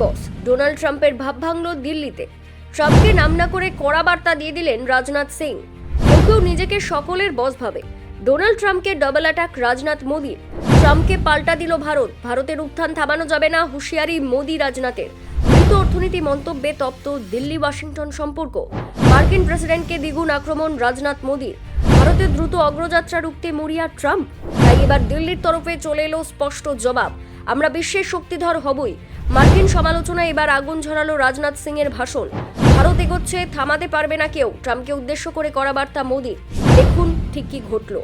বস। Donald ট্রাম্পের ভাব ভাঙল দিল্লিতে। ট্রাম্পকে নাম না করে কড়া বার্তা দিয়ে দিলেন রাজনাথ সিং। কেউ কেউ নিজেকে সকলের বস ভাবে। ডোনাল্ড ট্রাম্পকে ডবল অ্যাটাক রাজনাথ মোদীর ট্রাম্পকে পাল্টা দিল ভারত। ভারতের উত্থান থামানো যাবে না হুঁশিয়ারি মোদি রাজনাথের। দ্রুত অর্থনীতি মন্তব্যে তপ্ত দিল্লি ওয়াশিংটন সম্পর্ক। মার্কিন প্রেসিডেন্টকে দ্বিগুণ আক্রমণ রাজনাথ মোদীর। ভারতের দ্রুত অগ্রযাত্রা রুখতে মরিয়া ট্রাম্প। তাই এবার দিল্লির তরফে চলে এলো স্পষ্ট জবাব। আমরা বিশ্বের শক্তিধর হবই। মার্কিন সমালোচনা এবার আগুন ঝরালো রাজনাথ সিং এর ভাষণ। ভারত এগোচ্ছে, থামাতে পারবে না কেউ। ট্রাম্পকে উদ্দেশ্য করে করা বার্তা মোদির। দেখুন ঠিক কি ঘটলো।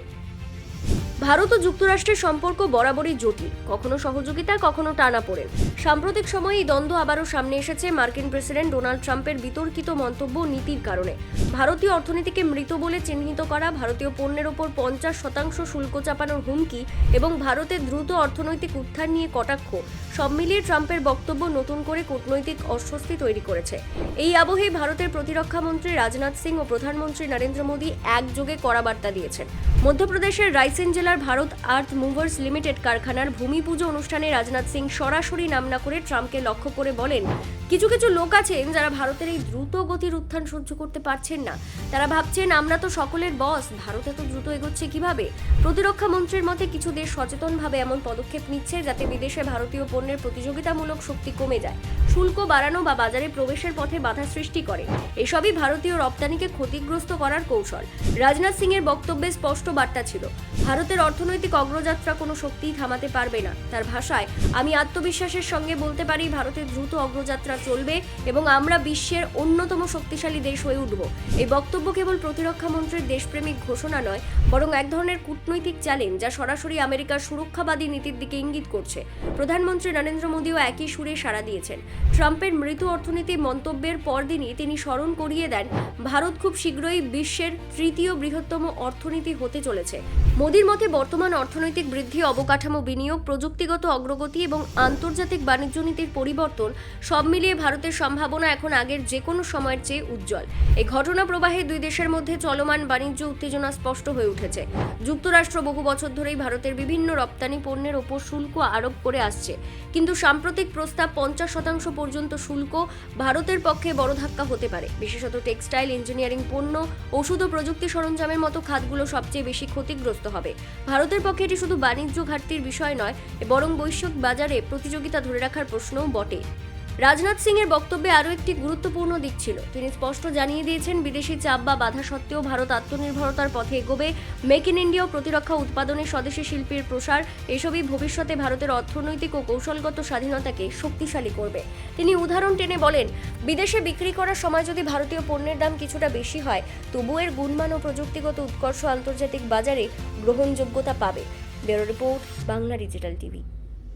ভারত ও যুক্তরাষ্ট্রের সম্পর্ক বরাবরই জটিল। কখনো সহযোগিতা, কখনো টানাপোড়েন সাম্প্রতিক সময়ে এই দ্বন্দ্ব আবারও সামনে এসেছে মার্কিন প্রেসিডেন্ট ডোনাল্ড ট্রাম্পের বিতর্কিত মন্তব্য নীতির কারণে। ভারতীয় অর্থনীতিকে মৃত বলে চিহ্নিত করা, ভারতীয় পণ্যের ওপর পঞ্চাশ শতাংশ শুল্ক চাপানোর হুমকি এবং ভারতের দ্রুত অর্থনৈতিক উত্থান নিয়ে কটাক্ষ, সব মিলিয়ে ট্রাম্পের বক্তব্য নতুন করে কূটনৈতিক অস্বস্তি তৈরি করেছে। এই আবহে ভারতের প্রতিরক্ষা মন্ত্রী রাজনাথ সিং ও প্রধানমন্ত্রী নরেন্দ্র মোদী একযোগে কড়া বার্তা দিয়েছেন। মধ্যপ্রদেশের রাইসেন জেলার ভারত আর্থ মুভার্স লিমিটেড কারখানার ভূমি পুজো অনুষ্ঠানে রাজনাথ সিং সরাসরি নাম না করে ট্রাম্পকে লক্ষ্য করে বলেন, কিছু কিছু লোক আছেন যারা ভারতের এই দ্রুত গতির উত্থান সহ্য করতে পারছেন না। তারা ভাবছেন, আমরা তো সকলের বস, ভারত এত দ্রুত এগোচ্ছে কীভাবে? প্রতিরক্ষা মন্ত্রীর মতে কিছু দেশ সচেতনভাবে এমন পদক্ষেপ নিচ্ছে যাতে বিদেশে ভারতীয় পণ্যের প্রতিযোগিতামূলক শক্তি কমে যায়, শুল্ক বাড়ানো বা বাজারে প্রবেশের পথে বাধা সৃষ্টি করে। এসবই ভারতীয় রপ্তানিকে ক্ষতিগ্রস্ত করার কৌশল। রাজনাথ সিং এর বক্তব্যে স্পষ্ট বার্তা ছিল, ভারতের অর্থনৈতিক অগ্রযাত্রা কোনো শক্তিই থামাতে পারবে না। তার ভাষায়, আমি আত্মবিশ্বাসের সঙ্গে বলতে পারি ভারতের দ্রুত অগ্রযাত্রা চলবে এবং আমরা বিশ্বের অন্যতম শক্তিশালী দেশ হয়ে উঠব। এই বক্তব্য কেবল প্রতিরক্ষা মন্ত্রীর দেশপ্রেমিক ঘোষণা নয়, বরং এক ধরনের কূটনৈতিক চ্যালেঞ্জ যা সরাসরি আমেরিকার সুরক্ষাবাদী নীতির দিকে ইঙ্গিত করছে। প্রধানমন্ত্রী নরেন্দ্র মোদীও একই সুরে সাড়া দিয়েছেন। ট্রাম্পের মৃত অর্থনীতি মন্তব্যের পরদিনই তিনি স্মরণ করিয়ে দেন, ভারত খুব শীঘ্রই বিশ্বের তৃতীয় বৃহত্তম অর্থনীতি হতে চলেছে। মোদীর মতে বর্তমান অর্থনৈতিক বৃদ্ধি, অবকাঠামো বিনিয়োগ, প্রযুক্তিগত অগ্রগতি এবং আন্তর্জাতিক বাণিজ্য নীতির পরিবর্তন সব মিলিয়ে ভারতের সম্ভাবনা এখন আগের যে কোনো সময়ের চেয়ে উজ্জ্বল। এই ঘটনা প্রবাহে দুই দেশের মধ্যে চলমান বাণিজ্য উত্তেজনা স্পষ্ট হয়ে উঠেছে। যুক্তরাষ্ট্র বহু বছর ধরেই ভারতের বিভিন্ন রপ্তানি পণ্যের ওপর শুল্ক আরোপ করে আসছে। কিন্তু সাম্প্রতিক প্রস্তাব পঞ্চাশ শতাংশ পর্যন্ত শুল্ক ভারতের পক্ষে বড় ধাক্কা হতে পারে। বিশেষত টেক্সটাইল ইঞ্জিনিয়ারিং পণ্য, ওষুধ ও প্রযুক্তি সরঞ্জামের মতো খাতগুলো সবচেয়ে বেশি ক্ষতিগ্রস্ত হবে। ভারতের পক্ষে এটি শুধু বাণিজ্য ঘাটতির বিষয় নয় বরং বৈশ্বিক বাজারে প্রতিযোগিতা ধরে রাখার প্রশ্নও বটে। রাজনাথ সিং এর বক্তব্যে আরও একটি গুরুত্বপূর্ণ দিক ছিল। তিনি স্পষ্ট জানিয়ে দিয়েছেন, বিদেশি চাপ বা বাধা সত্ত্বেও ভারত আত্মনির্ভরতার পথে এগোবে। মেক ইন ইন্ডিয়া প্রতিরক্ষা উৎপাদনে স্বদেশি শিল্পের প্রসার, এসবই ভবিষ্যতে ভারতের অর্থনৈতিক ও কৌশলগত স্বাধীনতাকে শক্তিশালী করবে। তিনি উদাহরণ টেনে বলেন, বিদেশে বিক্রি করার সময় যদি ভারতীয় পণ্যের দাম কিছুটা বেশি হয়, তবু এর গুণমান ও প্রযুক্তিগত উৎকর্ষ আন্তর্জাতিক বাজারে গ্রহণযোগ্যতা পাবে। Bureau report, Bangla digital TV.